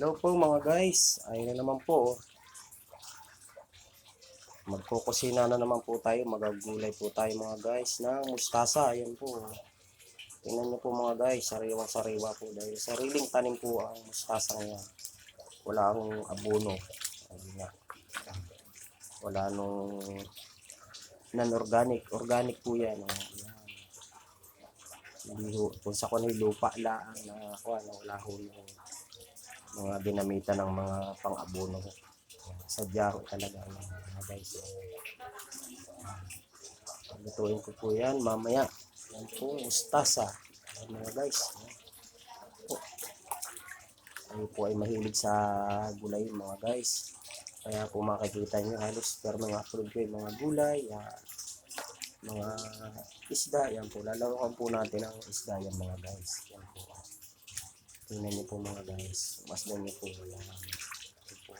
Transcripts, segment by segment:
Hello po mga guys. Ayun na naman po. oh. Magkukusina na naman po tayo. Magagulay po tayo mga guys ng mustasa. Ayan po. Tingnan niyo po mga guys. Sariwang sariwa po. Dahil sariling tanim po ang mustasa ngayon. Wala akong abono. Ayun nga. Wala nung non-organic. Organic po yan. Oh. Ayan. Hindi ho. Kung sa kung lupa lang na na wala ho yung mga dinamitan ng mga pang-abono. Sadya ko talaga mga guys. Lutuin ko po yan mamaya. Yan po, mustasa. Mga guys. Kayo po ay mahilig sa gulay mga guys. Kaya po makikita nyo halos pero mga upload ko mga gulay, yan, mga isda, yan po. Lalawakan po natin ang isda yan mga guys. Yan po. Tingnan niyo po mga guys. Masdan niyo po. Yan. Ito po.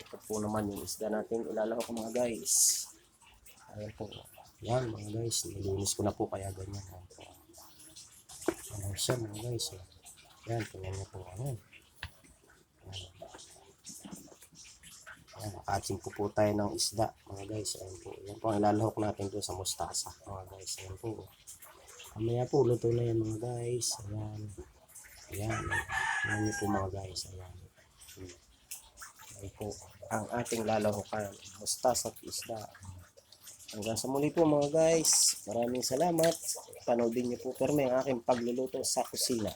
Ito po naman yung isda natin. Ilalako ko mga guys. Ayan po. Yan mga guys. Nilinis ko na po kaya ganyan. Ayan po. Ano siya mga guys. Yan. Tingnan niyo po. Ayan. Ayan. Ayan. Catching po po tayo ng isda mga guys. Ayan po. Yan po ang ilalahok natin doon sa mustasa mga guys. Ayan po. Mamaya po, luto na yan mga guys. Ayan. Ayan. Ayan niyo po mga guys. Ayan. Ayan po. Ang ating lalahukan. Mustasa at isda. Hanggang sa muli po mga guys. Maraming salamat. Panoodin niyo po perme ang aking pagluluto sa kusina.